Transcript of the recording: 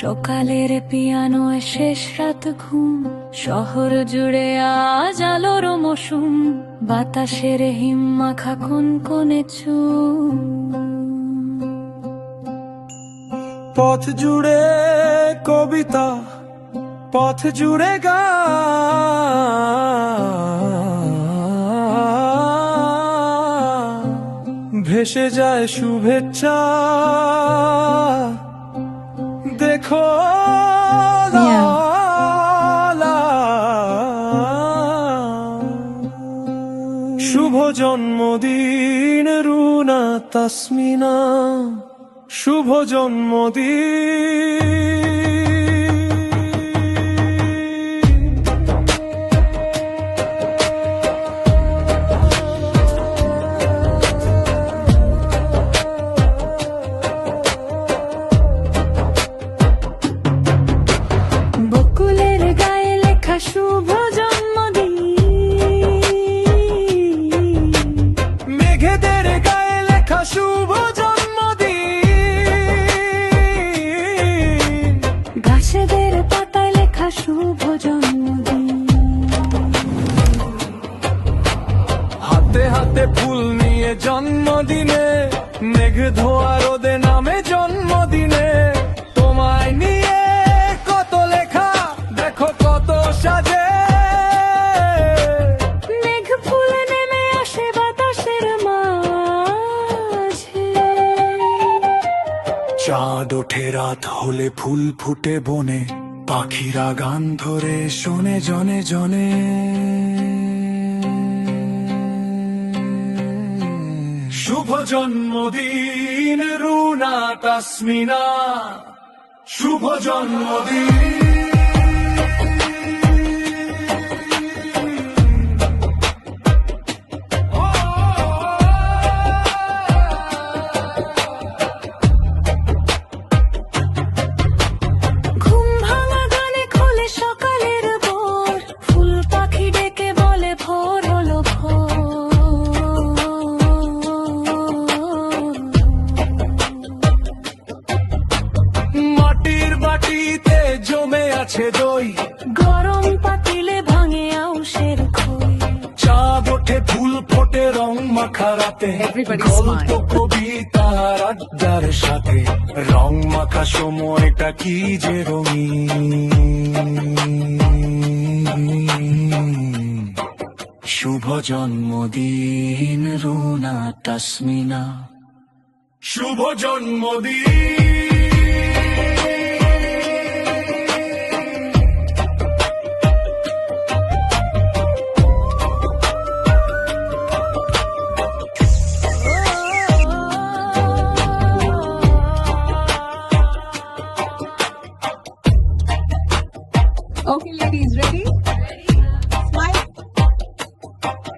সকালের পিয়ানো শেষ রাত ঘুম। শহর জুড়ে আজ আলোর মৌসুম। বাতাসের হিম মাখা কোন কোনে পথ জুড়ে কবিতা, পথ জুড়ে গা ভেসে যায় শুভেচ্ছা জন্মদিন রুনা তাসমিনা শুভ জন্মদিন। বকুলের গায়ে লেখা শুভ মেঘেদের গায়ে লেখা শুভ জন্মদিন। ঘাসেদের পাতায় লেখা শুভ জন্মদিন। হাতে হাতে ফুল নিয়ে জন্মদিনে মেঘ ধোয়া রোদে নামে জন্মদিনে। চাঁদ ওঠে রাত হলে ফুল ফুটে বনে, পাখিরা গান ধরে শোনে জনে জনে। শুভ জন্মদিন, রুনা, তাসমিনা। শুভ জন্মদিন। আছে দই। গরম পাতিলে ভাঙে আউশের খই। চাঁদ ওঠে ফুল ফোটে রং মাখা রাতে গল্প. কবিতার আড্ডার সাথে। রং মাখা সময়টা কি যে রঙিন। শুভ জন্মদিন রুনা তাসমিনা। শুভ জন্মদিন। Okay, ladies, ready? Ready. Smile.